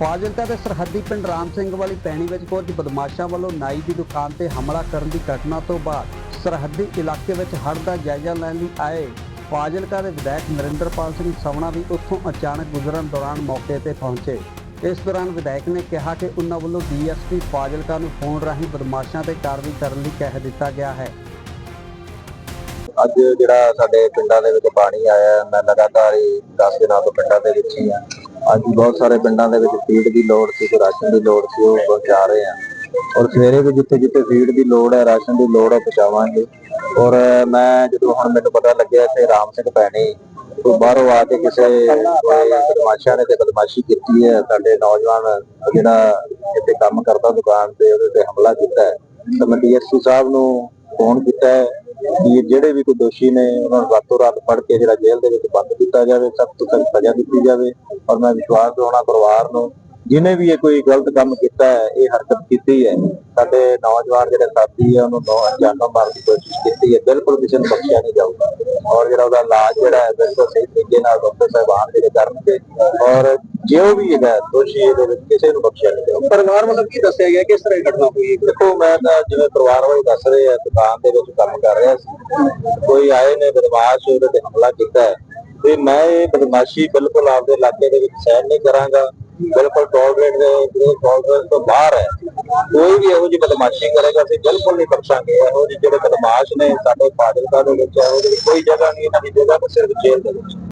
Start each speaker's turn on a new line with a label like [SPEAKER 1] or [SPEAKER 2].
[SPEAKER 1] ਫਾਜ਼ਿਲਕਾ ਦੇ ਸਰਹੱਦੀ ਪਿੰਡ ਰਾਮ ਸਿੰਘ ਵਾਲੀ ਪੈਣੀ ਵਿੱਚ ਕੁਝ ਬਦਮਾਸ਼ਾਂ ਵੱਲੋਂ ਨਾਈ ਦੀ ਦੁਕਾਨ ਤੇ ਹਮਲਾ ਕਰਨ ਦੀ ਘਟਨਾ ਤੋਂ ਬਾਅਦ ਸਰਹੱਦੀ ਇਲਾਕੇ ਵਿੱਚ ਹੜ੍ਹ ਦਾ ਜਾਇਜ਼ਾ ਲੈਣ ਲਈ ਆਏ ਫਾਜ਼ਿਲਕਾ ਦੇ ਵਿਧਾਇਕ ਨਰਿੰਦਰਪਾਲ ਸਿੰਘ ਸਵਣਾ ਵੀ ਉੱਥੋਂ ਅਚਾਨਕ ਗੁਜ਼ਰਨ ਦੌਰਾਨ ਮੌਕੇ ਤੇ ਪਹੁੰਚੇ। ਇਸ ਦੌਰਾਨ ਵਿਧਾਇਕ ਨੇ ਕਿਹਾ ਕਿ ਉਹਨਾਂ ਵੱਲੋਂ ਡੀਐਸਪੀ ਫਾਜ਼ਿਲਕਾ ਨੂੰ ਫੋਨ ਰਾਹੀਂ ਬਦਮਾਸ਼ਾਂ ਤੇ ਕਾਰਵਾਈ ਕਰਨ ਲਈ ਕਹਿ ਦਿੱਤਾ ਗਿਆ ਹੈ।
[SPEAKER 2] ਅੱਜ ਜਿਹੜਾ ਸਾਡੇ ਪਿੰਡਾਂ ਦੇ ਵਿੱਚ ਪਾਣੀ ਆਇਆ ਮੈਂ ਲਗਾਤਾਰ ਹੀ 10 ਦਿਨਾਂ ਤੋਂ ਪਿੰਡਾਂ ਦੇ ਵਿੱਚ ਹੀ ਆ ਅੱਜ ਬਹੁਤ ਸਾਰੇ ਪਿੰਡਾਂ ਦੇ ਵਿੱਚ ਫੀਡ ਦੀ ਲੋੜ ਸੀ ਤੇ ਰਾਸ਼ਨ ਦੀ ਲੋੜ ਸੀ, ਉਹ ਪਹੁੰਚਾ ਰਹੇ ਆ। ਔਰ ਸਵੇਰੇ ਵੀ ਜਿੱਥੇ ਜਿੱਥੇ ਫੀਡ ਦੀ ਲੋੜ ਹੈ, ਰਾਸ਼ਨ ਦੀ ਲੋੜ ਹੈ, ਪਹੁੰਚਾਵਾਂਗੇ। ਔਰ ਮੈਂ ਜਦੋਂ ਹੁਣ ਮੈਨੂੰ ਪਤਾ ਲੱਗਿਆ ਕਿ ਰਾਮ ਸਿੰਘ ਭੈਣੀ ਤੋਂ ਬਾਹਰੋਂ ਆ ਕੇ ਕਿਸੇ ਕੋਈ ਬਦਮਾਸ਼ਾਂ ਨੇ ਤੇ ਬਦਮਾਸ਼ੀ ਕੀਤੀ ਹੈ। ਸਾਡੇ ਨੌਜਵਾਨ ਜਿਹੜਾ ਇੱਥੇ ਕੰਮ ਕਰਦਾ ਦੁਕਾਨ ਤੇ, ਉਹਦੇ ਤੇ ਹਮਲਾ ਕੀਤਾ ਹੈ। ਤਾਂ ਮੈਂ ਡੀਐਸਪੀ ਸਾਹਿਬ ਨੂੰ ਫੋਨ ਕੀਤਾ ਹੈ। ਕਿ ਜਿਹੜੇ ਵੀ ਕੋਈ ਦੋਸ਼ੀ ਨੇ, ਉਹਨਾਂ ਨੂੰ ਰਾਤੋਂ ਰਾਤ ਫੜ ਕੇ ਜਿਹੜਾ ਜੇਲ੍ਹ ਦੇ ਵਿੱਚ ਬੰਦ ਕੀਤਾ ਜਾਵੇ, ਸਖਤ ਤੋਂ ਸਖਤ ਸਜ਼ਾ ਦਿੱਤੀ ਜਾਵੇ। ਔਰ ਮੈਂ ਵਿਸ਼ਵਾਸ ਦਿਵਾਉਣਾ ਪਰਿਵਾਰ ਨੂੰ ਜਿਨੇ ਵੀ ਇਹ ਕੋਈ ਗਲਤ ਕੰਮ ਕੀਤਾ ਹੈ ਇਹ ਹਰਕਤ ਕੀਤੀ ਹੈ। ਸਾਡੇ ਨੌਜਵਾਨ ਜਿਹੜੇ ਸਾਥੀ ਹੈ ਉਹਨੂੰ ਨੌ ਜਾਨੋਂ ਮਾਰਨ ਦੀ ਕੋਸ਼ਿਸ਼ ਕੀਤੀ ਹੈ। ਬਿਲਕੁਲ ਕਿਸੇ ਨੂੰ ਬਖਸ਼ਿਆ ਨਹੀਂ ਜਾਊਗਾ। ਔਰ ਜਿਹੜਾ ਉਹਦਾ ਇਲਾਜ ਜਿਹੜਾ ਹੈ ਬਿਲਕੁਲ ਸਹੀ ਤਰੀਕੇ ਨਾਲ ਡਾਕਟਰ ਸਾਹਿਬਾਨ ਜਿਹੜੇ ਕਰਨਗੇ ਔਰ ਜੋ ਵੀ ਹੈਗਾ ਦੋਸ਼ੀ ਇਹਦੇ ਵਿੱਚ ਕਿਸੇ ਨੂੰ ਬਖਸ਼ਿਆ ਨਹੀਂ ਜਾਊਗਾ।
[SPEAKER 1] ਪਰਿਵਾਰ ਵੱਲੋਂ ਕੀ ਦੱਸਿਆ ਗਿਆ? ਕਿਸ ਤਰ੍ਹਾਂ ਘਟਨਾ ਹੋਈ?
[SPEAKER 2] ਦੇਖੋ ਮੈਂ ਤਾਂ ਜਿਵੇਂ ਪਰਿਵਾਰ ਵਾਲੇ ਦੱਸ ਰਹੇ ਆ ਦੁਕਾਨ ਦੇ ਵਿੱਚ ਕੰਮ ਕਰ ਰਿਹਾ ਸੀ। ਕੋਈ ਆਏ ਨੇ ਬਦਮਾਸ਼ ਉਹਦੇ ਤੇ ਹਮਲਾ ਕੀਤਾ ਤੇ ਮੈਂ ਇਹ ਬਦਮਾਸ਼ੀ ਬਿਲਕੁਲ ਆਪਦੇ ਇਲਾਕੇ ਦੇ ਵਿੱਚ ਸਹਿਣ ਨਹੀਂ ਕਰਾਂਗਾ। ਬਿਲਕੁਲ ਟੋਲਰੇਟ ਦੇ ਟੋਲਰੇਟ ਤੋਂ ਬਾਹਰ ਹੈ, ਕੋਈ ਵੀ ਇਹੋ ਜਿਹੀ ਬਦਮਾਸ਼ੀ ਕਰੇਗਾ, ਅਸੀਂ ਬਿਲਕੁਲ ਨਹੀਂ ਬਖਸ਼ਾਂਗੇ। ਇਹੋ ਜਿਹੇ ਜਿਹੜੇ ਬਦਮਾਸ਼ ਨੇ ਸਾਡੇ ਫਾਜ਼ਿਲਕਾ ਦੇ ਵਿੱਚ, ਇਹੋ ਜਿਹੀ ਕੋਈ ਜਗ੍ਹਾ ਨਹੀਂ, ਇਹਨਾਂ ਦੀ ਜਗ੍ਹਾ ਤਾਂ ਸਿਰਫ ਜੇਲ੍ਹ ਦੇ ਵਿੱਚ।